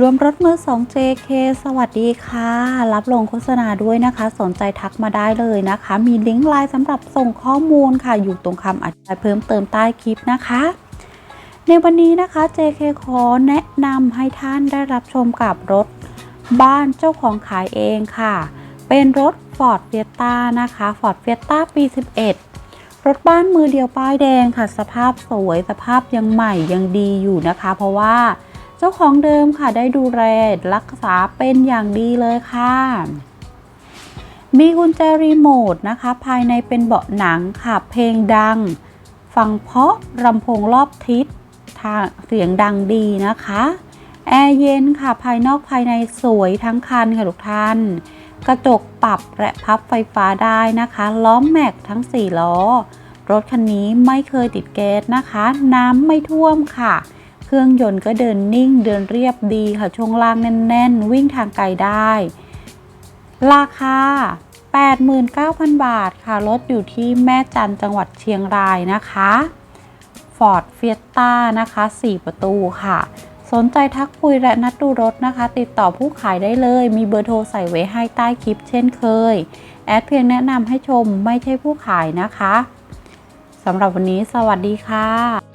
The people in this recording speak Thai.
รวมรถมือ 2 JK สวัสดีค่ะ รับลงโฆษณาด้วยนะคะ สนใจทักมาได้เลยนะคะ มีลิงก์ไลน์สำหรับส่งข้อมูลค่ะ อยู่ตรงคำอธิบายเพิ่มเติมใต้คลิปนะคะ ในวันนี้นะคะ JK ขอแนะนำให้ท่านได้รับชมกับรถบ้านเจ้าของขายเองค่ะ เป็นรถ Ford Fiesta นะคะ Ford Fiesta ปี 11รถบ้านมือเดียวป้ายแดงค่ะ สภาพสวยสภาพยังใหม่ยังดีอยู่นะคะ เพราะว่า จ้าของเดิมค่ะได้ดูแลรักษาเป็นอย่างดีเลยค่ะ มีกุญแจรีโมทนะคะ ภายในเป็นเบาะหนังค่ะ เพลงดัง ฟังเพาะลำโพงรอบทิศทางเสียงดังดีนะคะ แอร์เย็นค่ะ ภายนอกภายในสวยทั้งคันค่ะทุกท่าน กระจกปรับและพับไฟฟ้าได้นะคะ ล้อมแม็กทั้ง 4 ล้อ รถคันนี้ไม่เคยติดแก๊สนะคะ น้ำไม่ท่วมค่ะ เครื่องยนต์ก็เดินนิ่งเดินเรียบดีค่ะ ช่วงล่างแน่น ๆ วิ่งทางไกลได้ ราคา 89,000 บาทค่ะ รถอยู่ที่แม่จันจังหวัดเชียงรายนะคะ Ford Fiesta นะคะ 4 ประตูค่ะ สนใจทักคุยและนัดดูรถนะคะ ติดต่อผู้ขายได้เลย มีเบอร์โทรใส่ไว้ให้ใต้คลิปเช่นเคย แอดเพียงแนะนำให้ชมไม่ใช่ผู้ขายนะคะสำหรับวันนี้สวัสดีค่ะ